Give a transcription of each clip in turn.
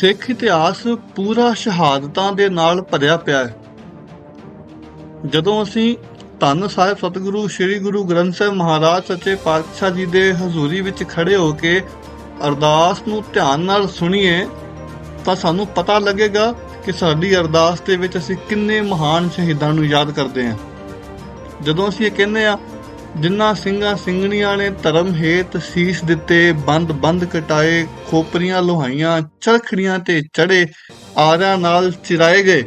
ਸਿੱਖ ਇਤਿਹਾਸ ਪੂਰਾ ਸ਼ਹਾਦਤਾਂ ਦੇ ਨਾਲ ਭਰਿਆ ਪਿਆ ਹੈ। ਜਦੋਂ ਅਸੀਂ ਧੰਨ ਸਾਹਿਬ ਸਤਿਗੁਰੂ ਸ੍ਰੀ ਗੁਰੂ ਗ੍ਰੰਥ ਸਾਹਿਬ ਮਹਾਰਾਜ ਸੱਚੇ ਪਾਤਸ਼ਾਹ ਜੀ ਦੇ ਹਜ਼ੂਰੀ ਵਿੱਚ ਖੜੇ ਹੋ ਕੇ ਅਰਦਾਸ ਨੂੰ ਧਿਆਨ ਨਾਲ ਸੁਣੀਏ, ਤਾਂ ਸਾਨੂੰ ਪਤਾ ਲੱਗੇਗਾ ਕਿ ਸਾਡੀ ਅਰਦਾਸ ਦੇ ਵਿੱਚ ਅਸੀਂ ਕਿੰਨੇ ਮਹਾਨ ਸ਼ਹੀਦਾਂ ਨੂੰ ਯਾਦ ਕਰਦੇ ਹਾਂ। ਜਦੋਂ ਅਸੀਂ ਇਹ ਕਹਿੰਦੇ ਆ ਜਿਨ੍ਹਾਂ ਸਿੰਘਾਂ ਸਿੰਘਣੀਆਂ ਨੇ ਧਰਮ ਹੇਤ ਸੀਸ ਦਿੱਤੇ, ਬੰਦ ਬੰਦ ਕਟਾਏ, ਖੋਪਰੀਆਂ ਲੋਹਾਈਆਂ, ਚਰਖੜੀਆਂ ਤੇ ਚੜੇ, ਆਰਿਆਂ ਨਾਲ ਚਿਰਾਏ ਗਏ।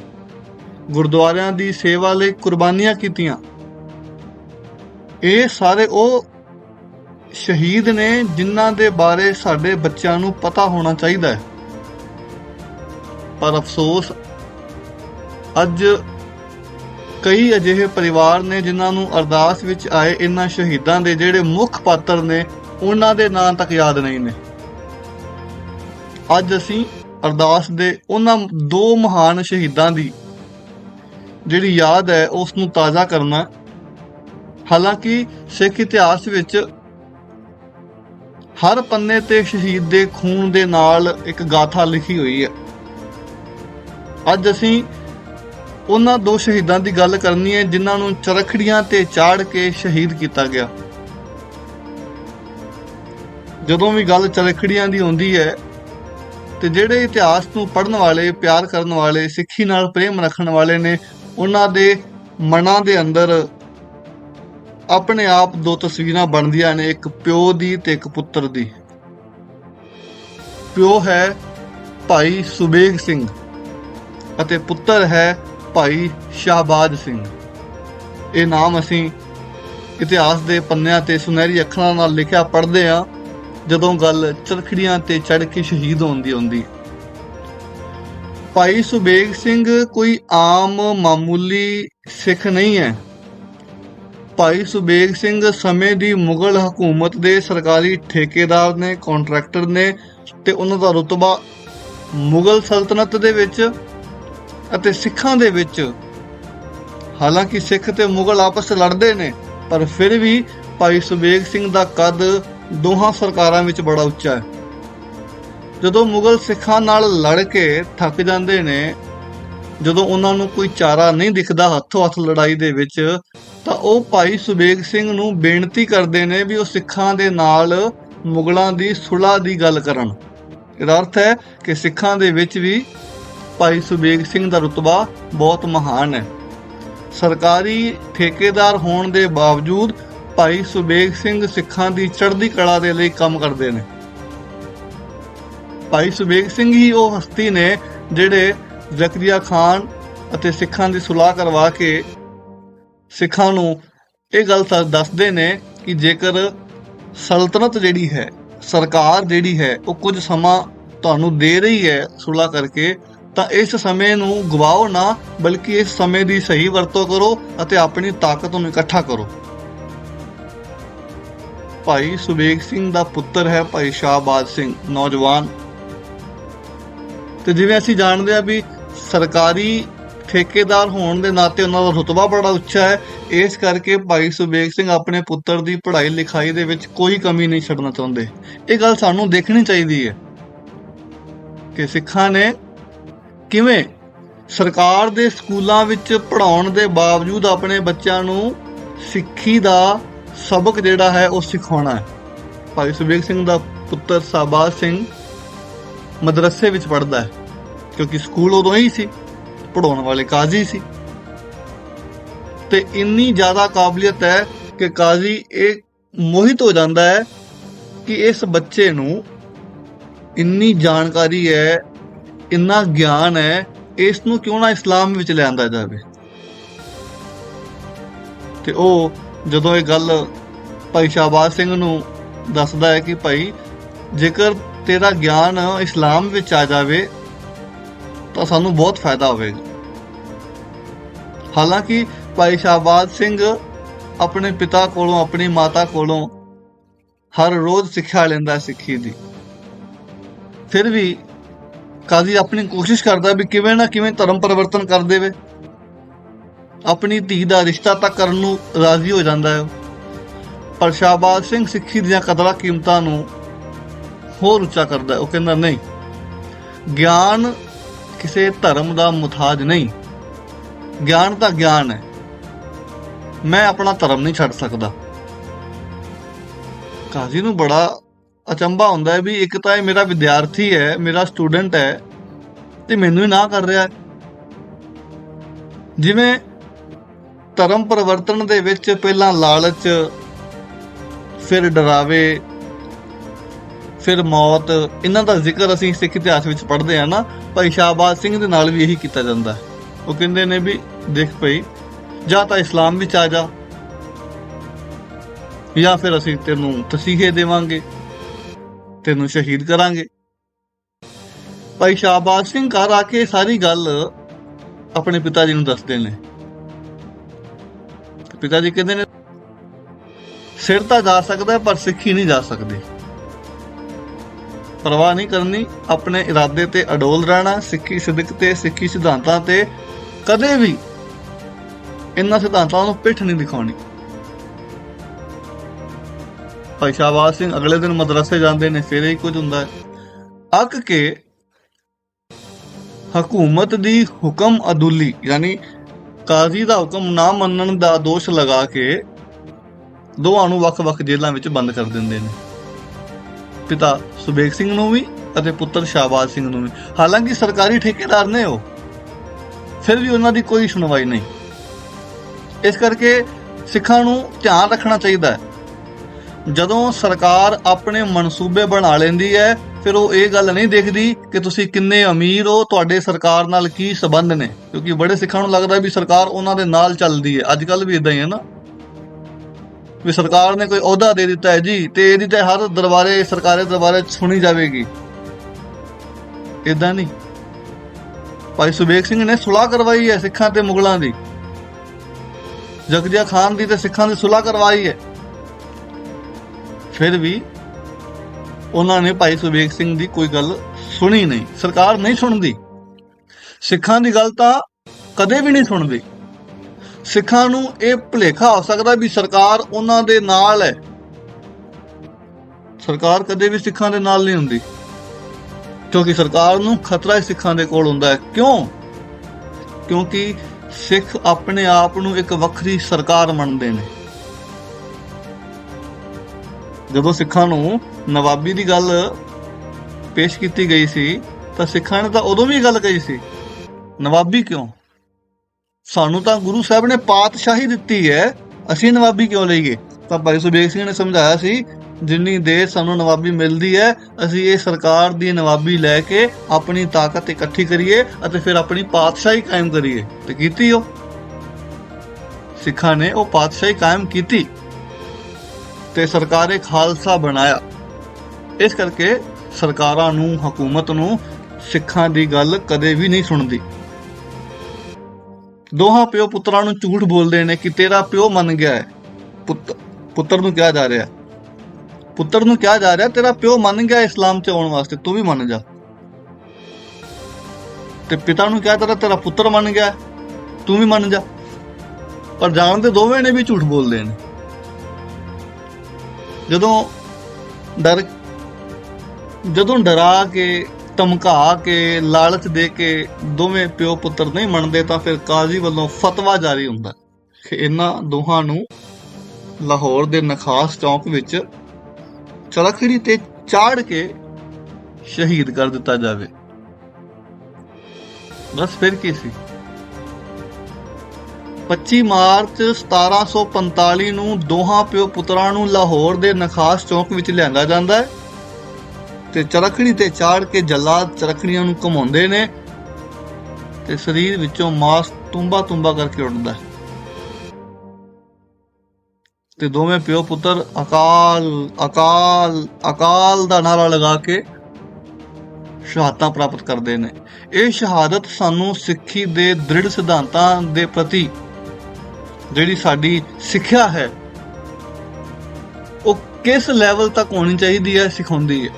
ਗੁਰਦੁਆਰਿਆਂ ਦੀ ਸੇਵਾ ਲਈ ਕੁਰਬਾਨੀਆਂ ਕੀਤੀਆਂ। ਇਹ ਸਾਰੇ ਉਹ ਸ਼ਹੀਦ ਨੇ ਜਿਨ੍ਹਾਂ ਦੇ ਬਾਰੇ ਸਾਡੇ ਬੱਚਿਆਂ ਨੂੰ ਪਤਾ ਹੋਣਾ ਚਾਹੀਦਾ ਹੈ। ਪਰ ਅਫਸੋਸ, ਅੱਜ ਕਈ ਅਜਿਹੇ ਪਰਿਵਾਰ ਨੇ ਜਿਨ੍ਹਾਂ ਨੂੰ ਅਰਦਾਸ ਵਿੱਚ ਆਏ ਇਹਨਾਂ ਸ਼ਹੀਦਾਂ ਦੇ ਜਿਹੜੇ ਮੁੱਖ ਪਾਤਰ ਨੇ ਉਹਨਾਂ ਦੇ ਨਾਂ ਤੱਕ ਯਾਦ ਨਹੀਂ ਨੇ। ਅੱਜ ਅਸੀਂ ਅਰਦਾਸ ਦੇ ਉਹਨਾਂ ਦੋ ਮਹਾਨ ਸ਼ਹੀਦਾਂ ਦੀ ਜਿਹੜੀ ਯਾਦ ਹੈ ਉਸ ਨੂੰ ਤਾਜ਼ਾ ਕਰਨਾ। ਹਾਲਾਂਕਿ ਸਿੱਖ ਇਤਿਹਾਸ ਵਿੱਚ ਹਰ ਪੰਨੇ ਤੇ ਸ਼ਹੀਦ ਦੇ ਖੂਨ ਦੇ ਨਾਲ ਇੱਕ ਗਾਥਾ ਲਿਖੀ ਹੋਈ ਹੈ। ਅੱਜ ਅਸੀਂ ਉਹਨਾਂ ਦੋ ਸ਼ਹੀਦਾਂ ਦੀ ਗੱਲ ਕਰਨੀ ਹੈ, ਜਿਨ੍ਹਾਂ ਨੂੰ ਚਰਖੜੀਆਂ ਤੇ ਚਾੜ ਕੇ ਸ਼ਹੀਦ ਕੀਤਾ ਗਿਆ। ਜਦੋਂ ਵੀ ਗੱਲ ਚਰਖੜੀਆਂ ਦੀ ਹੁੰਦੀ ਹੈ, ਤੇ ਜਿਹੜੇ ਇਤਿਹਾਸ ਨੂੰ ਪੜ੍ਹਨ ਵਾਲੇ, ਪਿਆਰ ਕਰਨ ਵਾਲੇ, ਸਿੱਖੀ ਨਾਲ ਪ੍ਰੇਮ ਰੱਖਣ ਵਾਲੇ ਨੇ, ਉਹਨਾਂ ਦੇ ਮਨਾਂ ਦੇ ਅੰਦਰ ਆਪਣੇ ਆਪ ਦੋ ਤਸਵੀਰਾਂ ਬਣਦੀਆਂ ਨੇ, ਇੱਕ ਪਿਓ ਦੀ ਤੇ ਇੱਕ ਪੁੱਤਰ ਦੀ। ਪਿਓ ਹੈ ਭਾਈ ਸੁਬੇਗ ਸਿੰਘ ਅਤੇ ਪੁੱਤਰ ਹੈ ਭਾਈ ਸ਼ਾਹਬਾਜ਼ ਸਿੰਘ। ਇਹ ਨਾਮ ਅਸੀਂ ਇਤਿਹਾਸ ਦੇ ਪੰਨਿਆਂ ਤੇ ਸੁਨਹਿਰੀ ਅੱਖਰਾਂ ਨਾਲ ਲਿਖਿਆ ਪੜ੍ਹਦੇ ਆ ਜਦੋਂ ਗੱਲ ਚਰਖੜੀਆਂ ਤੇ ਚੜ੍ਹ ਕੇ ਸ਼ਹੀਦ ਹੋਣ ਦੀ ਹੁੰਦੀ ਭਾਈ ਸੁਬੇਗ ਸਿੰਘ ਕੋਈ ਆਮ ਮਾਮੂਲੀ ਸਿੱਖ ਨਹੀਂ ਹੈ। ਭਾਈ ਸੁਬੇਗ ਸਿੰਘ ਸਮੇਂ ਦੀ ਮੁਗਲ ਹਕੂਮਤ ਦੇ ਸਰਕਾਰੀ ਠੇਕੇਦਾਰ ਨੇ, ਕੰਟਰੈਕਟਰ ਨੇ ਤੇ ਉਹਨਾਂ ਦਾ ਰੁਤਬਾ ਮੁਗਲ ਸਲਤਨਤ ਦੇ ਵਿੱਚ ਅਤੇ ਸਿੱਖਾਂ ਦੇ ਵਿੱਚ। ਹਾਲਾਂਕਿ ਸਿੱਖ ਤੇ ਮੁਗਲ ਆਪਸ 'ਚ ਲੜਦੇ ਨੇ, ਪਰ ਫਿਰ ਵੀ ਭਾਈ ਸੁਬੇਗ ਸਿੰਘ ਦਾ ਕੱਦ ਦੋਹਾਂ ਸਰਕਾਰਾਂ ਵਿੱਚ ਬੜਾ ਉੱਚਾ ਹੈ। ਜਦੋਂ ਮੁਗਲ ਸਿੱਖਾਂ ਨਾਲ ਲੜ ਕੇ ਥੱਕ ਜਾਂਦੇ ਨੇ, ਜਦੋਂ ਉਹਨਾਂ ਨੂੰ ਕੋਈ ਚਾਰਾ ਨਹੀਂ ਦਿਖਦਾ ਹੱਥੋਂ ਹੱਥ ਲੜਾਈ ਦੇ ਵਿੱਚ, ਤਾਂ ਉਹ ਭਾਈ ਸੁਬੇਗ ਸਿੰਘ ਨੂੰ ਬੇਨਤੀ ਕਰਦੇ ਨੇ ਵੀ ਉਹ ਸਿੱਖਾਂ ਦੇ ਨਾਲ ਮੁਗਲਾਂ ਦੀ ਸੁਲ੍ਹਾ ਦੀ ਗੱਲ ਕਰਨ। ਇਹਦਾ ਅਰਥ ਹੈ ਕਿ ਸਿੱਖਾਂ ਦੇ ਵਿੱਚ ਵੀ ਭਾਈ ਸੁਬੇਗ ਸਿੰਘ ਦਾ ਰੁਤਬਾ ਬਹੁਤ ਮਹਾਨ ਹੈ। ਸਰਕਾਰੀ ਠੇਕੇਦਾਰ ਹੋਣ ਦੇ ਬਾਵਜੂਦ ਭਾਈ ਸੁਬੇਗ ਸਿੰਘ ਸਿੱਖਾਂ ਦੀ ਚੜ੍ਹਦੀ ਕਲਾ ਦੇ ਲਈ ਕੰਮ ਕਰਦੇ ਨੇ। ਭਾਈ ਸੁਬੇਗ ਸਿੰਘ ਹੀ ਉਹ ਹਸਤੀ ਨੇ ਜਿਹੜੇ ਜ਼ਕਰੀਆ ਖਾਨ ਅਤੇ ਸਿੱਖਾਂ ਦੀ ਸੁਲਾਹ ਕਰਵਾ ਕੇ ਸਿੱਖਾਂ ਨੂੰ ਇਹ ਗੱਲ ਦੱਸਦੇ ਨੇ ਕਿ ਜੇਕਰ ਸਲਤਨਤ ਜਿਹੜੀ ਹੈ, ਸਰਕਾਰ ਜਿਹੜੀ ਹੈ, ਉਹ ਕੁਝ ਸਮਾਂ ਤੁਹਾਨੂੰ ਦੇ ਰਹੀ ਹੈ ਸੁਲਾਹ ਕਰਕੇ ਤਾਂ ਇਸ ਸਮੇਂ ਨੂੰ ਗਵਾਓ ਨਾ, ਬਲਕਿ ਇਸ ਸਮੇਂ ਦੀ ਸਹੀ ਵਰਤੋਂ ਕਰੋ ਅਤੇ ਆਪਣੀ ਤਾਕਤ ਨੂੰ ਇਕੱਠਾ ਕਰੋ। ਭਾਈ ਸੁਬੇਗ ਸਿੰਘ ਦਾ ਪੁੱਤਰ ਹੈ ਭਾਈ ਸ਼ਾਹਬਾਦ ਸਿੰਘ, ਨੌਜਵਾਨ। ਤੇ ਜਿਵੇਂ ਅਸੀਂ ਜਾਣਦੇ ਆ ਵੀ ਸਰਕਾਰੀ ਠੇਕੇਦਾਰ ਹੋਣ ਦੇ ਨਾਤੇ ਉਹਨਾਂ ਦਾ ਰੁਤਬਾ ਬੜਾ ਉੱਚਾ ਹੈ, ਇਸ ਕਰਕੇ ਭਾਈ ਸੁਬੇਗ ਸਿੰਘ ਆਪਣੇ ਪੁੱਤਰ ਦੀ ਪੜ੍ਹਾਈ ਲਿਖਾਈ ਦੇ ਵਿੱਚ ਕੋਈ ਕਮੀ ਨਹੀਂ ਛੱਡਣਾ ਚਾਹੁੰਦੇ। ਇਹ ਗੱਲ ਸਾਨੂੰ ਦੇਖਣੀ ਚਾਹੀਦੀ ਹੈ ਕਿ ਸਿੱਖਾਂ ਨੇ ਕਿਵੇਂ? ਸਰਕਾਰ ਦੇ ਸਕੂਲਾਂ ਵਿੱਚ ਪੜ੍ਹਾਉਣ ਦੇ ਬਾਵਜੂਦ ਆਪਣੇ ਬੱਚਿਆਂ ਨੂੰ ਸਿੱਖੀ ਦਾ ਸਬਕ ਜਿਹੜਾ ਹੈ ਉਹ ਸਿਖਾਉਣਾ ਹੈ। ਭਾਈ ਸੁਬੇਗ ਸਿੰਘ ਦਾ ਪੁੱਤਰ ਸਾਬਾਜ਼ ਸਿੰਘ ਮਦਰਸੇ ਵਿੱਚ ਪੜ੍ਹਦਾ ਹੈ, ਕਿਉਂਕਿ ਸਕੂਲ ਉਦੋਂ ਹੀ ਸੀ ਪੜਾਉਣ ਵਾਲੇ ਕਾਜ਼ੀ ਸੀ। ਤੇ ਇੰਨੀ ਜ਼ਿਆਦਾ ਕਾਬਲੀਅਤ ਹੈ ਕਿ ਕਾਜ਼ੀ ਇਹ ਮੋਹਿਤ ਹੋ ਜਾਂਦਾ ਹੈ ਕਿ ਇਸ ਬੱਚੇ ਨੂੰ ਇੰਨੀ ਜਾਣਕਾਰੀ ਹੈ ਇੰਨਾ ਗਿਆਨ ਹੈ, ਇਸ ਨੂੰ ਕਿਉਂ ਨਾ ਇਸਲਾਮ ਵਿੱਚ ਲਿਆਂਦਾ ਜਾਵੇ? ਤੇ ਉਹ ਜਦੋਂ ਇਹ ਗੱਲ ਭਾਈ ਸ਼ਾਬਾਜ਼ ਸਿੰਘ ਨੂੰ ਦੱਸਦਾ ਹੈ ਕਿ ਭਾਈ, ਜੇਕਰ ਤੇਰਾ ਗਿਆਨ ਇਸਲਾਮ ਵਿੱਚ ਆ ਜਾਵੇ, ਤਾਂ ਸਾਨੂੰ ਬਹੁਤ ਫਾਇਦਾ ਹੋਵੇਗਾ। ਹਾਲਾਂਕਿ ਭਾਈ ਸ਼ਾਬਾਜ਼ ਸਿੰਘ ਆਪਣੇ ਪਿਤਾ ਕੋਲੋਂ, ਆਪਣੀ ਮਾਤਾ ਕੋਲੋਂ ਹਰ ਰੋਜ਼ ਸਿੱਖਿਆ ਲੈਂਦਾ ਸਿੱਖੀ ਦੀ। ਫਿਰ ਵੀ ਕਾਜ਼ੀ ਆਪਣੀ ਕੋਸ਼ਿਸ਼ ਕਰਦਾ ਵੀ ਕਿਵੇਂ ਨਾ ਕਿਵੇਂ ਧਰਮ ਪਰਿਵਰਤਨ ਕਰ ਦੇਵੇ। ਆਪਣੀ ਧੀ ਦਾ ਰਿਸ਼ਤਾ ਤਾਂ ਕਰਨ ਨੂੰ ਰਾਜ਼ੀ ਹੋ ਜਾਂਦਾ ਹੈ। ਪਰ ਸ਼ਾਹਬਾਜ਼ ਸਿੰਘ ਸਿੱਖੀ ਦੀਆਂ ਕਦਰਾਂ ਕੀਮਤਾਂ ਨੂੰ ਹੋਰ ਉੱਚਾ ਕਰਦਾ ਉਹ ਕਹਿੰਦਾ, ਨਹੀਂ, ਗਿਆਨ ਕਿਸੇ ਧਰਮ ਦਾ ਮੁਤਾਜ ਨਹੀਂ। ਗਿਆਨ ਤਾਂ ਗਿਆਨ ਹੈ। ਮੈਂ ਆਪਣਾ ਧਰਮ ਨਹੀਂ ਛੱਡ ਸਕਦਾ। ਕਾਜ਼ੀ ਨੂੰ ਬੜਾ ਅਚੰਭਾ ਹੁੰਦਾ ਹੈ ਵੀ ਇੱਕ ਤਾਂ ਇਹ ਮੇਰਾ ਵਿਦਿਆਰਥੀ ਹੈ, ਮੇਰਾ ਸਟੂਡੈਂਟ ਹੈ ਤੇ ਮੈਨੂੰ ਹੀ ਨਾ ਕਰ ਰਿਹਾ ਜਿਵੇਂ ਧਰਮ ਪਰਿਵਰਤਨ ਦੇ ਵਿੱਚ ਪਹਿਲਾਂ ਲਾਲਚ, ਫਿਰ ਡਰਾਵੇ, ਫਿਰ ਮੌਤ, ਇਹਨਾਂ ਦਾ ਜ਼ਿਕਰ ਅਸੀਂ ਸਿੱਖ ਇਤਿਹਾਸ ਵਿੱਚ ਪੜ੍ਹਦੇ ਆ ਨਾ, ਭਾਈ ਸ਼ਾਹਬਾਜ਼ ਸਿੰਘ ਦੇ ਨਾਲ ਵੀ ਇਹੀ ਕੀਤਾ ਜਾਂਦਾ ਉਹ ਕਹਿੰਦੇ ਨੇ ਵੀ ਦੇਖ ਭਈ, ਜਾਂ ਤਾਂ ਇਸਲਾਮ ਵਿੱਚ ਆ ਜਾ, ਜਾਂ ਫਿਰ ਅਸੀਂ ਤੈਨੂੰ ਤਸੀਹੇ ਦੇਵਾਂਗੇ। ਤੈਨੂੰ ਸ਼ਹੀਦ ਕਰਾਂਗੇ। ਭਾਈ ਸ਼ਾਹਬਾਜ਼ ਸਿੰਘ ਘਰ ਆ ਕੇ ਸਾਰੀ ਗੱਲ ਆਪਣੇ ਪਿਤਾ ਜੀ ਨੂੰ ਦੱਸਦੇ ਨੇ। ਪਿਤਾ ਜੀ ਕਹਿੰਦੇ ਨੇ, ਸਿਰ ਤਾਂ ਜਾ ਸਕਦਾ ਪਰ ਸਿੱਖੀ ਨਹੀਂ ਜਾ ਸਕਦੀ। ਪਰਵਾਹ ਨਹੀਂ ਕਰਨੀ, ਆਪਣੇ ਇਰਾਦੇ ਤੇ ਅਡੋਲ ਰਹਿਣਾ, ਸਿੱਖੀ ਸਿਦਕ ਤੇ, ਸਿੱਖੀ ਸਿਧਾਂਤਾਂ ਤੇ ਕਦੇ ਵੀ ਇਹਨਾਂ ਸਿਧਾਂਤਾਂ ਨੂੰ ਪਿੱਠ ਨਹੀਂ ਦਿਖਾਉਣੀ। ਭਾਈ ਸ਼ਾਹਬਾਜ਼ ਸਿੰਘ ਅਗਲੇ ਦਿਨ ਮਦਰਸੇ ਜਾਂਦੇ ਨੇ ਫਿਰ ਹੀ ਕੁਝ ਹੁੰਦਾ ਹੈ। ਅੱਕ ਕੇ ਹਕੂਮਤ ਦੀ ਹੁਕਮ ਅਦੁੱਲੀ, ਯਾਨੀ ਕਾਜ਼ੀ ਦਾ ਹੁਕਮ ਨਾ ਮੰਨਣ ਦਾ ਦੋਸ਼ ਲਗਾ ਕੇ ਦੋਹਾਂ ਨੂੰ ਵੱਖ-ਵੱਖ ਜੇਲ੍ਹਾਂ ਵਿੱਚ ਬੰਦ ਕਰ ਦਿੰਦੇ ਨੇ। ਪਿਤਾ ਸੁਬੇਗ ਸਿੰਘ ਨੂੰ ਵੀ ਅਤੇ ਪੁੱਤਰ ਸ਼ਾਹਬਾਜ਼ ਸਿੰਘ ਨੂੰ ਵੀ। ਹਾਲਾਂਕਿ ਸਰਕਾਰੀ ਠੇਕੇਦਾਰ ਨੇ ਉਹ, ਫਿਰ ਵੀ ਉਹਨਾਂ ਦੀ ਕੋਈ ਸੁਣਵਾਈ ਨਹੀਂ। ਇਸ ਕਰਕੇ ਸਿੱਖਾਂ ਨੂੰ ਧਿਆਨ ਰੱਖਣਾ ਚਾਹੀਦਾ ਹੈ। ਜਦੋਂ ਸਰਕਾਰ ਆਪਣੇ ਮਨਸੂਬੇ ਬਣਾ ਲੈਂਦੀ ਹੈ, ਫਿਰ ਉਹ ਇਹ ਗੱਲ ਨਹੀਂ ਦੇਖਦੀ ਕਿ ਤੁਸੀਂ ਕਿੰਨੇ ਅਮੀਰ ਹੋ, ਤੁਹਾਡੇ ਸਰਕਾਰ ਨਾਲ ਕੀ ਸਬੰਧ ਨੇ। ਕਿਉਂਕਿ ਬੜੇ ਸਿੱਖਾਂ ਨੂੰ ਲੱਗਦਾ ਵੀ ਸਰਕਾਰ ਉਹਨਾਂ ਦੇ ਨਾਲ ਚੱਲਦੀ ਹੈ। ਅੱਜ ਕੱਲ ਵੀ ਇਦਾਂ ਹੀ ਹੈ ਨਾ। ਵੀ ਸਰਕਾਰ ਨੇ ਕੋਈ ਅਹੁਦਾ ਦੇ ਦਿੱਤਾ ਹੈ ਜੀ, ਤੇ ਇਹਦੀ ਤੇ ਹਰ ਦਰਬਾਰੇ, ਸਰਕਾਰੀ ਦਰਬਾਰੇ ਸੁਣੀ ਜਾਵੇਗੀ। ਇਦਾਂ ਨਹੀਂ। ਭਾਈ ਸੁਬੇਗ ਸਿੰਘ ਨੇ ਸੁਲਾਹ ਕਰਵਾਈ ਹੈ ਸਿੱਖਾਂ ਤੇ ਮੁਗਲਾਂ ਦੀ। ਜਗਜੀਆ ਖਾਨ ਦੀ ਤੇ ਸਿੱਖਾਂ ਦੀ ਸੁਲਾਹ ਕਰਵਾਈ ਹੈ। ਫਿਰ ਵੀ ਉਹਨਾਂ ਨੇ ਭਾਈ ਸੁਬੇਗ ਸਿੰਘ ਦੀ ਕੋਈ ਗੱਲ ਸੁਣੀ ਨਹੀਂ। ਸਰਕਾਰ ਨਹੀਂ ਸੁਣਦੀ। ਸਿੱਖਾਂ ਦੀ ਗੱਲ ਤਾਂ ਕਦੇ ਵੀ ਨਹੀਂ ਸੁਣਦੀ। ਸਿੱਖਾਂ ਨੂੰ ਇਹ ਭੁਲੇਖਾ ਹੋ ਸਕਦਾ ਵੀ ਸਰਕਾਰ ਉਹਨਾਂ ਦੇ ਨਾਲ ਹੈ। ਸਰਕਾਰ ਕਦੇ ਵੀ ਸਿੱਖਾਂ ਦੇ ਨਾਲ ਨਹੀਂ ਹੁੰਦੀ। ਕਿਉਂਕਿ ਸਰਕਾਰ ਨੂੰ ਖਤਰਾ ਹੀ ਸਿੱਖਾਂ ਦੇ ਕੋਲ ਹੁੰਦਾ ਹੈ। ਕਿਉਂ? ਕਿਉਂਕਿ ਸਿੱਖ ਆਪਣੇ ਆਪ ਨੂੰ ਇੱਕ ਵੱਖਰੀ ਸਰਕਾਰ ਮੰਨਦੇ ਨੇ। ਜਦੋਂ ਸਿੱਖਾਂ ਨੂੰ ਨਵਾਬੀ ਦੀ ਗੱਲ ਪੇਸ਼ ਕੀਤੀ ਗਈ ਸੀ, ਤਾਂ ਸਿੱਖਾਂ ਨੇ ਤਾਂ ਉਦੋਂ ਵੀ ਗੱਲ ਕਹੀ ਸੀ, ਨਵਾਬੀ ਕਿਉਂ? ਸਾਨੂੰ ਤਾਂ ਗੁਰੂ ਸਾਹਿਬ ਨੇ ਪਾਤਸ਼ਾਹੀ ਦਿੱਤੀ ਹੈ, ਅਸੀਂ ਨਵਾਬੀ ਕਿਉਂ ਲਈਏ ਤਾਂ ਭਾਈ ਸੁਬੇਗ ਸਿੰਘ ਨੇ ਸਮਝਾਇਆ ਸੀ, ਜਿੰਨੀ ਦੇਰ ਸਾਨੂੰ ਨਵਾਬੀ ਮਿਲਦੀ ਹੈ, ਅਸੀਂ ਇਹ ਸਰਕਾਰ ਦੀ ਨਵਾਬੀ ਲੈ ਕੇ ਆਪਣੀ ਤਾਕਤ ਇਕੱਠੀ ਕਰੀਏ ਅਤੇ ਫਿਰ ਆਪਣੀ ਪਾਤਸ਼ਾਹੀ ਕਾਇਮ ਕਰੀਏ। ਤੇ ਕੀਤੀ ਉਹ। ਸਿੱਖਾਂ ਨੇ ਉਹ ਪਾਤਸ਼ਾਹੀ ਕਾਇਮ ਕੀਤੀ। ਤੇ ਸਰਕਾਰੇ ਖਾਲਸਾ ਬਣਾਇਆ। ਇਸ ਕਰਕੇ ਸਰਕਾਰਾਂ ਨੂੰ, ਹਕੂਮਤ ਨੂੰ ਸਿੱਖਾਂ ਦੀ ਗੱਲ ਕਦੇ ਵੀ ਨਹੀਂ ਸੁਣਦੀ। ਦੋਹਾਂ ਪਿਓ ਪੁੱਤਰਾਂ ਨੂੰ ਝੂਠ ਬੋਲਦੇ ਨੇ ਕਿ ਤੇਰਾ ਪਿਓ ਮੰਨ ਗਿਆ ਹੈ। ਪੁੱਤ, ਪੁੱਤਰ ਨੂੰ ਕਿਹਾ ਜਾ ਰਿਹਾ। ਪੁੱਤਰ ਨੂੰ ਕਿਹਾ ਜਾ ਰਿਹਾ, ਤੇਰਾ ਪਿਓ ਮੰਨ ਗਿਆ ਇਸਲਾਮ ਚ ਆਉਣ ਵਾਸਤੇ, ਤੂੰ ਵੀ ਮੰਨ ਜਾ। ਤੇ ਪਿਤਾ ਨੂੰ ਕਿਹਾ ਤੇਰਾ ਤੇਰਾ ਪੁੱਤਰ ਮੰਨ ਗਿਆ ਤੂੰ ਵੀ ਮੰਨ ਜਾ। ਪਰ ਜਾਣਦੇ ਦੋਵੇਂ ਨੇ ਵੀ ਝੂਠ ਬੋਲਦੇ ਨੇ। ਜਦੋਂ ਡਰ, ਜਦੋਂ ਡਰਾ ਕੇ, ਧਮਕਾ ਕੇ, ਲਾਲਚ ਦੇ ਕੇ ਦੋਵੇਂ ਪਿਓ ਪੁੱਤਰ ਨਹੀਂ ਮੰਨਦੇ ਤਾਂ ਫਿਰ ਕਾਜ਼ੀ ਵੱਲੋਂ ਫਤਵਾ ਜਾਰੀ ਹੁੰਦਾ ਕਿ ਇਹਨਾਂ ਦੋਹਾਂ ਨੂੰ ਲਾਹੌਰ ਦੇ ਨਖਾਸ ਚੌਂਕ ਵਿੱਚ ਚਰਖੜੀ ਤੇ ਚਾੜ ਕੇ ਸ਼ਹੀਦ ਕਰ ਦਿੱਤਾ ਜਾਵੇ। ਬਸ ਫਿਰ ਕੀ ਸੀ? 25 ਮਾਰਚ 1745 ਨੂੰ ਦੋਹਾਂ ਪਿਓ ਪੁੱਤਰਾਂ ਨੂੰ ਲਾਹੌਰ ਦੇ ਨਖਾਸ ਚੌਂਕ ਵਿੱਚ ਲਿਆਂਦਾ ਜਾਂਦਾ ਹੈ ਤੇ ਚਰਖੜੀ ਤੇ ਚਾੜ ਕੇ ਜੱਲਾਦ ਚਰਖੜੀਆਂ ਨੂੰ ਘੁਮਾਉਂਦੇ ਨੇ ਤੇ ਸਰੀਰ ਵਿੱਚੋਂ ਮਾਸ ਤੁੰਬਾ ਤੁੰਬਾ ਕਰਕੇ ਉੱਡਦਾ ਹੈ। ਤੇ ਦੋਵੇਂ ਪਿਓ ਪੁੱਤਰ ਅਕਾਲ ਅਕਾਲ ਅਕਾਲ ਦਾ ਨਾਰਾ ਲਗਾ ਕੇ ਸ਼ਹਾਦਤਾਂ ਪ੍ਰਾਪਤ ਕਰਦੇ ਨੇ। ਇਹ ਸ਼ਹਾਦਤ ਸਾਨੂੰ ਸਿੱਖੀ ਦੇ ਦ੍ਰਿੜ ਸਿਧਾਂਤਾਂ ਦੇ ਪ੍ਰਤੀ ਜਿਹੜੀ ਸਾਡੀ ਸਿੱਖਿਆ ਹੈ, ਉਹ ਕਿਸ ਲੈਵਲ ਤੱਕ ਹੋਣੀ ਚਾਹੀਦੀ ਹੈ, ਸਿਖਾਉਂਦੀ ਹੈ।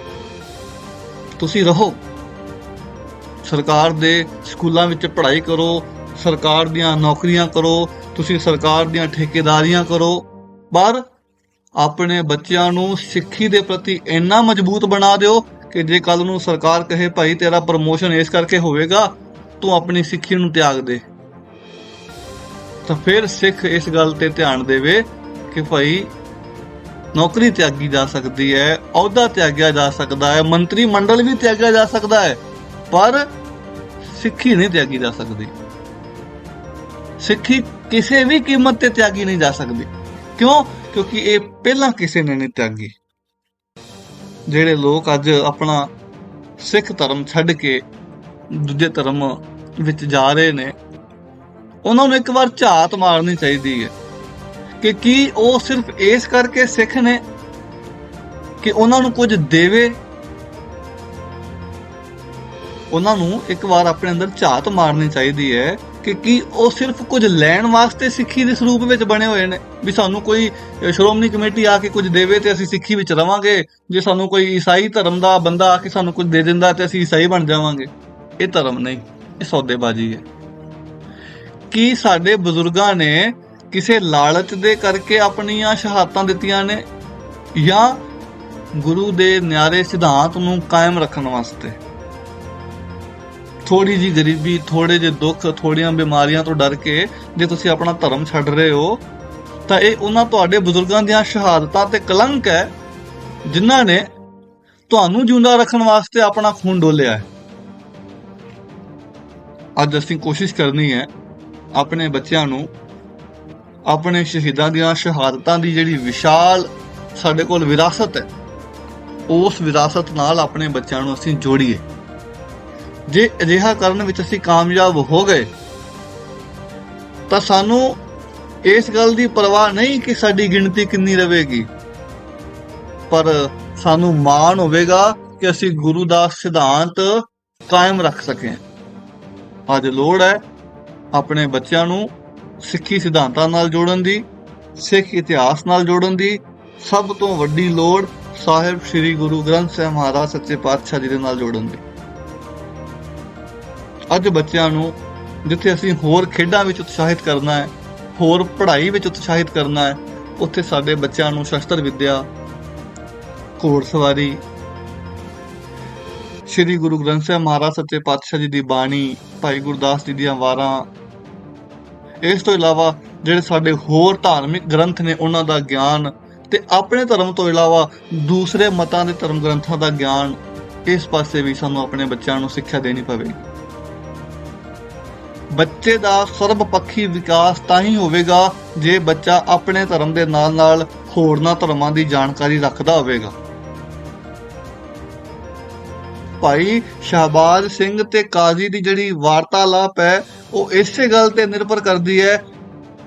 ਤੁਸੀਂ ਰਹੋ। ਸਰਕਾਰ ਦੇ ਸਕੂਲਾਂ ਵਿੱਚ ਪੜ੍ਹਾਈ ਕਰੋ, ਸਰਕਾਰ ਦੀਆਂ ਨੌਕਰੀਆਂ ਕਰੋ, ਤੁਸੀਂ ਸਰਕਾਰ ਦੀਆਂ ਠੇਕੇਦਾਰੀਆਂ ਕਰੋ। ਪਰ ਆਪਣੇ ਬੱਚਿਆਂ ਨੂੰ ਸਿੱਖੀ ਦੇ ਪ੍ਰਤੀ ਇੰਨਾ ਮਜ਼ਬੂਤ ਬਣਾ ਦਿਓ ਕਿ ਜੇ ਕੱਲ ਨੂੰ ਸਰਕਾਰ ਕਹੇ, ਭਾਈ ਤੇਰਾ ਪ੍ਰਮੋਸ਼ਨ ਇਸ ਕਰਕੇ ਹੋਵੇਗਾ, ਤੂੰ ਆਪਣੀ ਸਿੱਖੀ ਨੂੰ ਤਿਆਗ ਦੇ। ਤਾਂ ਫਿਰ ਸਿੱਖ ਇਸ ਗੱਲ ਤੇ ਧਿਆਨ ਦੇਵੇ ਕਿ ਭਾਈ ਨੌਕਰੀ ਤਿਆਗੀ ਜਾ ਸਕਦੀ ਹੈ, ਅਹੁਦਾ ਤਿਆਗਿਆ ਜਾ ਸਕਦਾ ਹੈ, ਮੰਤਰੀ ਮੰਡਲ ਵੀ ਤਿਆਗਿਆ ਜਾ ਸਕਦਾ ਹੈ, ਪਰ ਸਿੱਖੀ ਨਹੀਂ ਤਿਆਗੀ ਜਾ ਸਕਦੀ। ਸਿੱਖੀ ਕਿਸੇ ਵੀ ਕੀਮਤ ਤੇ ਤਿਆਗੀ ਨਹੀਂ ਜਾ ਸਕਦੀ। ਕਿਉਂ? ਕਿਉਂਕਿ ਇਹ ਪਹਿਲਾਂ ਕਿਸੇ ਨੇ ਨਹੀਂ ਤਿਆਗੀ। ਜਿਹੜੇ ਲੋਕ ਅੱਜ ਆਪਣਾ ਸਿੱਖ ਧਰਮ ਛੱਡ ਕੇ ਦੂਜੇ ਧਰਮ ਵਿੱਚ ਜਾ ਰਹੇ ਨੇ ਉਹਨਾਂ ਨੂੰ ਇੱਕ ਵਾਰ ਝਾਤ ਮਾਰਨੀ ਚਾਹੀਦੀ ਹੈ ਕਿ ਕੀ ਉਹ ਸਿਰਫ ਇਸ ਕਰਕੇ ਸਿੱਖ ਨੇ ਕਿ ਉਹਨਾਂ ਨੂੰ ਕੁਝ ਦੇਵੇ? ਉਹਨਾਂ ਨੂੰ ਇੱਕ ਵਾਰ ਆਪਣੇ ਅੰਦਰ ਝਾਤ ਮਾਰਨੀ ਚਾਹੀਦੀ ਹੈ ਕਿ ਕੀ ਉਹ ਸਿਰਫ ਕੁਝ ਲੈਣ ਵਾਸਤੇ ਸਿੱਖੀ ਦੇ ਸਰੂਪ ਵਿੱਚ ਬਣੇ ਹੋਏ ਨੇ? ਵੀ ਸਾਨੂੰ ਕੋਈ ਸ਼੍ਰੋਮਣੀ ਕਮੇਟੀ ਆ ਕੇ ਕੁਝ ਦੇਵੇ ਤੇ ਅਸੀਂ ਸਿੱਖੀ ਵਿੱਚ ਰਵਾਂਗੇ। ਜੇ ਸਾਨੂੰ ਕੋਈ ਈਸਾਈ ਧਰਮ ਦਾ ਬੰਦਾ ਆ ਕੇ ਸਾਨੂੰ ਕੁਝ ਦੇ ਦਿੰਦਾ ਤੇ ਅਸੀਂ ਈਸਾਈ ਬਣ ਜਾਵਾਂਗੇ। ਇਹ ਧਰਮ ਨਹੀਂ, ਇਹ ਸੌਦੇਬਾਜ਼ੀ ਹੈ। ਕੀ ਸਾਡੇ ਬਜ਼ੁਰਗਾਂ ਨੇ ਕਿਸੇ ਲਾਲਚ ਦੇ ਕਰਕੇ ਆਪਣੀਆਂ ਸ਼ਹਾਦਤਾਂ ਦਿੱਤੀਆਂ ਨੇ ਜਾਂ ਗੁਰੂ ਦੇ ਨਿਆਰੇ ਸਿਧਾਂਤ ਨੂੰ ਕਾਇਮ ਰੱਖਣ ਵਾਸਤੇ। ਥੋੜੀ ਜੀ ਗਰੀਬੀ ਥੋੜੇ ਜਿਹੇ ਦੁੱਖ ਥੋੜੀਆਂ ਬਿਮਾਰੀਆਂ ਤੋਂ ਡਰ ਕੇ ਜੇ ਤੁਸੀਂ ਆਪਣਾ ਧਰਮ ਛੱਡ ਰਹੇ ਹੋ, ਤਾਂ ਇਹ ਉਹਨਾਂ ਤੁਹਾਡੇ ਬਜ਼ੁਰਗਾਂ ਦੀਆਂ ਸ਼ਹਾਦਤਾਂ ਤੇ ਕਲੰਕ ਹੈ, ਜਿਨ੍ਹਾਂ ਨੇ ਤੁਹਾਨੂੰ ਜਿਉਂਦਾ ਰੱਖਣ ਵਾਸਤੇ ਆਪਣਾ ਖੂਨ ਡੋਲਿਆ ਹੈ। ਅੱਜ ਅਸੀਂ ਕੋਸ਼ਿਸ਼ ਕਰਨੀ ਹੈ ਆਪਣੇ ਬੱਚਿਆਂ ਨੂੰ, ਆਪਣੇ ਸ਼ਹੀਦਾਂ ਦੀਆਂ ਸ਼ਹਾਦਤਾਂ ਦੀ ਜਿਹੜੀ ਵਿਸ਼ਾਲ ਸਾਡੇ ਕੋਲ ਵਿਰਾਸਤ ਹੈ, ਉਸ ਵਿਰਾਸਤ ਨਾਲ ਆਪਣੇ ਬੱਚਿਆਂ ਨੂੰ ਅਸੀਂ ਜੋੜੀਏ। ਜੇ ਅਜਿਹਾ ਕਰਨ ਵਿੱਚ ਅਸੀਂ ਕਾਮਯਾਬ ਹੋ ਗਏ, ਤਾਂ ਸਾਨੂੰ ਇਸ ਗੱਲ ਦੀ ਪਰਵਾਹ ਨਹੀਂ ਕਿ ਸਾਡੀ ਗਿਣਤੀ ਕਿੰਨੀ ਰਹੇਗੀ, ਪਰ ਸਾਨੂੰ ਮਾਣ ਹੋਵੇਗਾ ਕਿ ਅਸੀਂ ਗੁਰੂ ਦਾ ਸਿਧਾਂਤ ਕਾਇਮ ਰੱਖ ਸਕੇ ਅੱਜ ਲੋੜ ਹੈ ਆਪਣੇ ਬੱਚਿਆਂ ਨੂੰ ਸਿੱਖੀ ਸਿਧਾਂਤਾਂ ਨਾਲ ਜੋੜਨ ਦੀ, ਸਿੱਖ ਇਤਿਹਾਸ ਨਾਲ ਜੋੜਨ ਦੀ, ਸਭ ਤੋਂ ਵੱਡੀ ਲੋੜ ਸਾਹਿਬ ਸ੍ਰੀ ਗੁਰੂ ਗ੍ਰੰਥ ਸਾਹਿਬ ਮਹਾਰਾਜ ਸੱਚੇ ਪਾਤਸ਼ਾਹ ਜੀ ਦੇ ਨਾਲ ਜੋੜਨ ਦੀ। ਅੱਜ ਬੱਚਿਆਂ ਨੂੰ ਜਿੱਥੇ ਅਸੀਂ ਹੋਰ ਖੇਡਾਂ ਵਿੱਚ ਉਤਸ਼ਾਹਿਤ ਕਰਨਾ ਹੈ, ਹੋਰ ਪੜ੍ਹਾਈ ਵਿੱਚ ਉਤਸ਼ਾਹਿਤ ਕਰਨਾ ਹੈ, ਉੱਥੇ ਸਾਡੇ ਬੱਚਿਆਂ ਨੂੰ ਸ਼ਸਤਰ ਵਿੱਦਿਆ, ਘੋੜਸਵਾਰੀ ਸ੍ਰੀ ਗੁਰੂ ਗ੍ਰੰਥ ਸਾਹਿਬ ਮਹਾਰਾਜ ਸੱਚੇ ਪਾਤਸ਼ਾਹ ਜੀ ਦੀ ਬਾਣੀ ਭਾਈ ਗੁਰਦਾਸ ਜੀ ਦੀਆਂ ਵਾਰਾਂ। ਇਸ ਤੋਂ ਇਲਾਵਾ ਜਿਹੜੇ ਸਾਡੇ ਹੋਰ ਧਾਰਮਿਕ ਗ੍ਰੰਥ ਨੇ ਉਹਨਾਂ ਦਾ ਗਿਆਨ ਤੇ ਆਪਣੇ ਧਰਮ ਤੋਂ ਇਲਾਵਾ ਦੂਸਰੇ ਮਤਾਂ ਦੇ ਧਰਮ ਗ੍ਰੰਥਾਂ ਦਾ ਗਿਆਨ, ਇਸ ਪਾਸੇ ਵੀ ਸਾਨੂੰ ਆਪਣੇ ਬੱਚਿਆਂ ਨੂੰ ਸਿੱਖਿਆ ਦੇਣੀ ਪਵੇਗੀ। ਬੱਚੇ ਦਾ ਸਰਬਪੱਖੀ ਵਿਕਾਸ ਤਾਂ ਹੀ ਹੋਵੇਗਾ ਜੇ ਬੱਚਾ ਆਪਣੇ ਧਰਮ ਦੇ ਨਾਲ-ਨਾਲ ਹੋਰਨਾਂ ਧਰਮਾਂ ਦੀ ਜਾਣਕਾਰੀ ਰੱਖਦਾ ਹੋਵੇਗਾ। ਭਾਈ ਸ਼ਹਬਾਜ਼ ਸਿੰਘ ਤੇ ਕਾਜ਼ੀ ਦੀ ਜਿਹੜੀ ਵਾਰਤਾਲਾਪ ਹੈ, ਉਹ ਇਸੇ ਗੱਲ ਤੇ ਨਿਰਭਰ ਕਰਦੀ ਹੈ।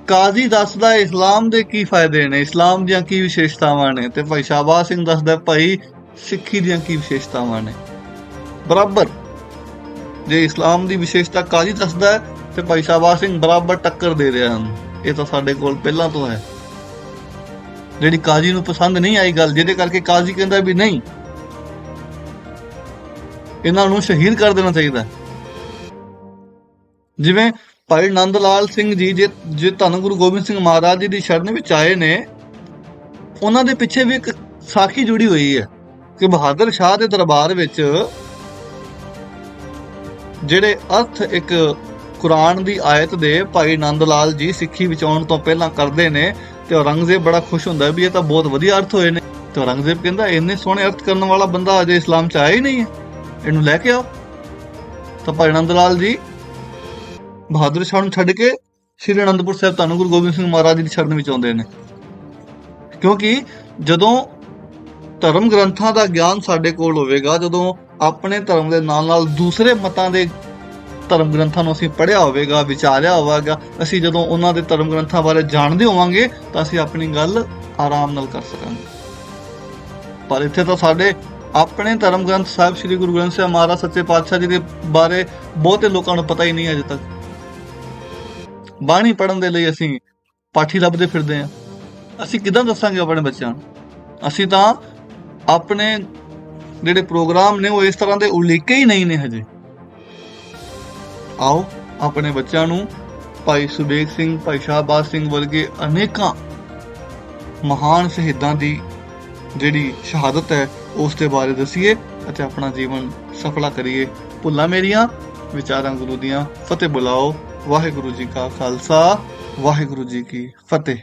ਕਾਜ਼ੀ ਦੱਸਦਾ ਇਸਲਾਮ ਦੇ ਕੀ ਫਾਇਦੇ ਨੇ, ਇਸਲਾਮ ਦੀਆਂ ਕੀ ਵਿਸ਼ੇਸ਼ਤਾਵਾਂ ਨੇ ਤੇ ਭਾਈ ਸ਼ਹਬਾਜ਼ ਸਿੰਘ ਦੱਸਦਾ ਭਾਈ ਸਿੱਖੀ ਦੀਆਂ ਕੀ ਵਿਸ਼ੇਸ਼ਤਾਵਾਂ ਨੇ। ਬਰਾਬਰ। ਜੇ ਇਸਲਾਮ ਦੀ ਵਿਸ਼ੇਸ਼ਤਾ ਕਾਜ਼ੀ ਦੱਸਦਾ ਹੈ, ਤੇ ਭਾਈ ਸ਼ਹਬਾਜ਼ ਸਿੰਘ ਬਰਾਬਰ ਟੱਕਰ ਦੇ ਰਿਹਾ ਹਨ। ਇਹ ਤਾਂ ਸਾਡੇ ਕੋਲ ਪਹਿਲਾਂ ਤੋਂ ਹੈ। ਜਿਹੜੀ ਕਾਜ਼ੀ ਨੂੰ ਪਸੰਦ ਨਹੀਂ ਆਈ ਗੱਲ, ਜਿਹਦੇ ਕਰਕੇ ਕਾਜ਼ੀ ਕਹਿੰਦਾ ਵੀ ਨਹੀਂ ਇਹਨਾਂ ਨੂੰ ਸ਼ਹੀਦ ਕਰ ਦੇਣਾ ਚਾਹੀਦਾ ਜਿਵੇਂ ਭਾਈ ਨੰਦ ਲਾਲ ਸਿੰਘ ਜੀ, ਜੇ ਜੇ ਧੰਨ ਗੁਰੂ ਗੋਬਿੰਦ ਸਿੰਘ ਮਹਾਰਾਜ ਜੀ ਦੀ ਸ਼ਰਨ ਵਿੱਚ ਆਏ ਨੇ, ਉਹਨਾਂ ਦੇ ਪਿੱਛੇ ਵੀ ਇੱਕ ਸਾਖੀ ਜੁੜੀ ਹੋਈ ਹੈ ਕਿ ਬਹਾਦਰ ਸ਼ਾਹ ਦੇ ਦਰਬਾਰ ਵਿੱਚ ਜਿਹੜੇ ਅਰਥ ਇੱਕ ਕੁਰਾਨ ਦੀ ਆਇਤ ਦੇ ਭਾਈ ਨੰਦ ਲਾਲ ਜੀ ਸਿੱਖੀ ਵਿੱਚ ਆਉਣ ਤੋਂ ਪਹਿਲਾਂ ਕਰਦੇ ਨੇ ਤੇ ਔਰੰਗਜ਼ੇਬ ਬੜਾ ਖੁਸ਼ ਹੁੰਦਾ ਵੀ ਇਹ ਤਾਂ ਬਹੁਤ ਵਧੀਆ ਅਰਥ ਹੋਏ ਨੇ। ਤੇ ਔਰੰਗਜ਼ੇਬ ਕਹਿੰਦਾ, ਇੰਨੇ ਸੋਹਣੇ ਅਰਥ ਕਰਨ ਵਾਲਾ ਬੰਦਾ ਅਜੇ ਇਸਲਾਮ 'ਚ ਆਇਆ ਹੀ ਨਹੀਂ ਹੈ। ਇਹਨੂੰ ਲੈ ਕੇ ਆਓ। ਤਾਂ ਭਾਈ ਨੰਦ ਲਾਲ ਜੀ, ਬਹਾਦਰ ਸ਼ਾਹ ਨੂੰ ਛੱਡ ਕੇ ਸ਼੍ਰੀ ਅਨੰਦਪੁਰ ਸਾਹਿਬ ਤੁਹਾਨੂੰ ਗੁਰੂ ਗੋਬਿੰਦ ਸਿੰਘ ਮਹਾਰਾਜ ਜੀ ਦੀ ਸ਼ਰਨ ਵਿੱਚ ਆਉਂਦੇ ਨੇ। ਕਿਉਂਕਿ ਜਦੋਂ ਧਰਮ ਗ੍ਰੰਥਾਂ ਦਾ ਗਿਆਨ ਸਾਡੇ ਕੋਲ ਹੋਵੇਗਾ, ਜਦੋਂ ਆਪਣੇ ਧਰਮ ਦੇ ਨਾਲ ਨਾਲ ਦੂਸਰੇ ਮਤਾਂ ਦੇ ਧਰਮ ਗ੍ਰੰਥਾਂ ਨੂੰ ਅਸੀਂ ਪੜ੍ਹਿਆ ਹੋਵੇਗਾ, ਵਿਚਾਰਿਆ ਹੋਵੇਗਾ, ਅਸੀਂ ਜਦੋਂ ਉਹਨਾਂ ਦੇ ਧਰਮ ਗ੍ਰੰਥਾਂ ਬਾਰੇ ਜਾਣਦੇ ਹੋਵਾਂਗੇ, ਤਾਂ ਅਸੀਂ ਆਪਣੀ ਗੱਲ ਆਰਾਮ ਨਾਲ ਕਰ ਸਕਾਂਗੇ। ਪਰ ਇੱਥੇ ਤਾਂ ਸਾਡੇ ਆਪਣੇ ਧਰਮ ਗ੍ਰੰਥ ਸਾਹਿਬ ਸ੍ਰੀ ਗੁਰੂ ਗ੍ਰੰਥ ਸਾਹਿਬ ਮਹਾਰਾਜ ਸੱਚੇ ਪਾਤਸ਼ਾਹ ਜੀ ਦੇ ਬਾਰੇ ਬਹੁਤੇ ਲੋਕਾਂ ਨੂੰ ਪਤਾ ਹੀ ਨਹੀਂ ਅਜੇ ਤੱਕ। ਬਾਣੀ ਪੜਨ ਦੇ ਲਈ ਅਸੀਂ ਪਾਠੀ ਲੱਭਦੇ ਫਿਰਦੇ ਹਾਂ। ਅਸੀਂ ਕਿਦਾਂ ਦੱਸਾਂਗੇ ਆਪਣੇ ਬੱਚਿਆਂ ਨੂੰ? ਅਸੀਂ ਤਾਂ ਆਪਣੇ ਜਿਹੜੇ ਪ੍ਰੋਗਰਾਮ ਨੇ ਉਹ ਇਸ ਤਰ੍ਹਾਂ ਦੇ ਉਲੀਕੇ ਹੀ ਨਹੀਂ ਨੇ ਹਜੇ। ਆਓ ਆਪਣੇ ਬੱਚਿਆਂ ਨੂੰ ਭਾਈ ਸੁਬੇਗ ਸਿੰਘ, ਭਾਈ ਸ਼ਾਹਬਾਜ਼ ਸਿੰਘ ਵਰਗੇ ਅਨੇਕਾਂ ਮਹਾਨ ਸ਼ਹੀਦਾਂ ਦੀ ਜਿਹੜੀ ਸ਼ਹਾਦਤ ਹੈ ਉਸ ਦੇ ਬਾਰੇ ਦਸੀਏ ਅਤੇ ਆਪਣਾ ਜੀਵਨ ਸਫਲਾ ਕਰੀਏ। ਭੁੱਲਾਂ ਮੇਰੀਆਂ, ਵਿਚਾਰਾਂ ਗੁਰੂ ਦੀਆਂ। ਫਤਿਹ ਬੁਲਾਓ। ਵਾਹਿਗੁਰੂ ਜੀ ਕਾ ਖਾਲਸਾ। ਵਾਹਿਗੁਰੂ ਜੀ ਕੀ ਫਤਿਹ।